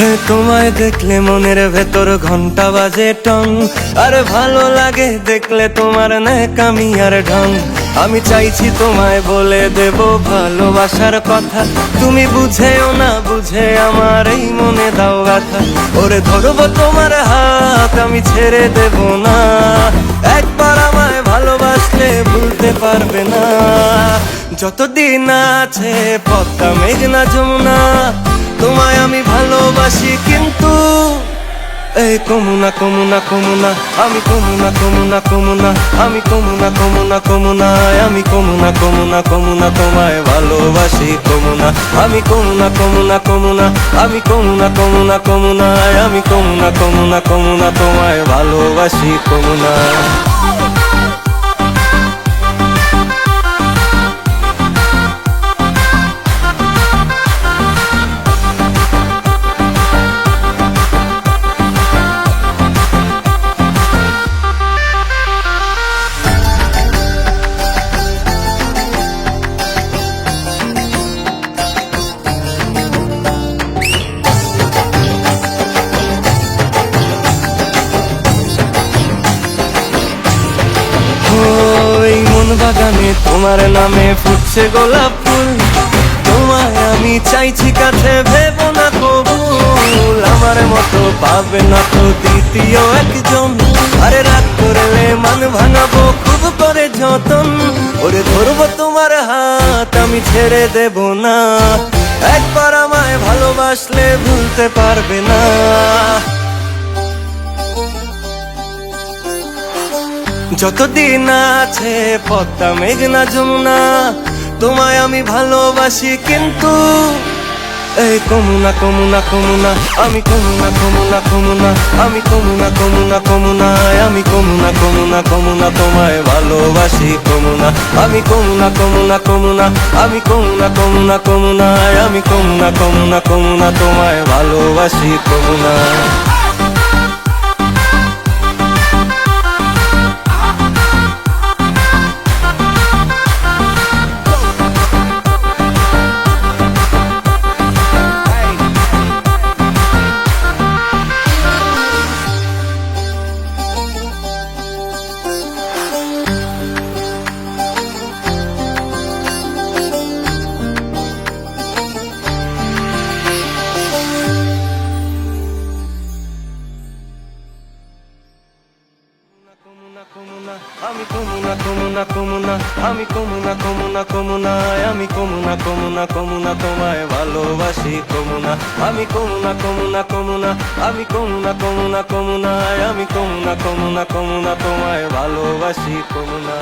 হ্যাঁ, তোমায় দেখলে মনের ভেতর ঘণ্টা বাজে টং আর ভালো লাগে দেখলে তোমার ন্যাকামি আর ঢং। আমি চাইছি তোমায় বলে দেব ভালোবাসার কথা। তুমি বুঝেও না বুঝে আমার এই মনে দাও গাথা ওরে ধরবো তোমার হাত আমি ছেড়ে দেব না। একবার আমায় ভালোবাসলে ভুলতে পারবে না। যতদিন আছে পদ্মা মেঘনা যমুনা তোমায় আমি ভালোবাসি কিন্তু এই কমুনা কমুনা কমুনা আমি কমুনা কমুনা কমুনা আমি কমুনা কমুনা কমুনা আমি কমুনা কমুনা কমুনা তোমায় ভালোবাসি কমুনা আমি কমুনা কমুনা কমুনা আমি কমুনা কমুনা কমুনা আমি কমুনা কমুনা কমুনা তোমায় ভালোবাসি কমুনা বাগানে তোমার নামে ফুটছে গোলাপ ফুল। তোমায় আমি চাইছি কাছে, ভেব না কবুল। আমার মতো পাবে না তো দ্বিতীয় একজন। আরে রাত করলে মান ভাঙাবো, খুব করে যতন। ওরে ধরবো তোমার হাত, আমি ছেড়ে দেব না। একবার আমায় ভালোবাসলে ভুলতে পারবে না। যতদিন আছে পদ্মা মেঘনা যমুনা তোমায় আমি ভালোবাসি কিন্তু এই কমুনা কমুনা কমুনা আমি কমুনা কমুনা কমুনা আমি কমুনা কমুনা কমুনা আমি কমুনা কমুনা কমুনা তোমায় ভালোবাসি কমুনা আমি কমুনা কমুনা কমুনা আমি কমুনা কমুনা কমুনা আমি কমুনা কমুনা কমুনা তোমায় ভালোবাসি কমুনা আমি কমুনা কমুনা কমুনা আমি কমুনা কমুনা কমুনা আমি কমুনা কমুনা কমুনা তোমায় ভালোবাসি কমুনা আমি কমুনা কমুনা কমুনা আমি কমুনা কমুনা কমুনা আমি কমুনা কমুনা কমুনা তোমায় ভালোবাসি কমুনা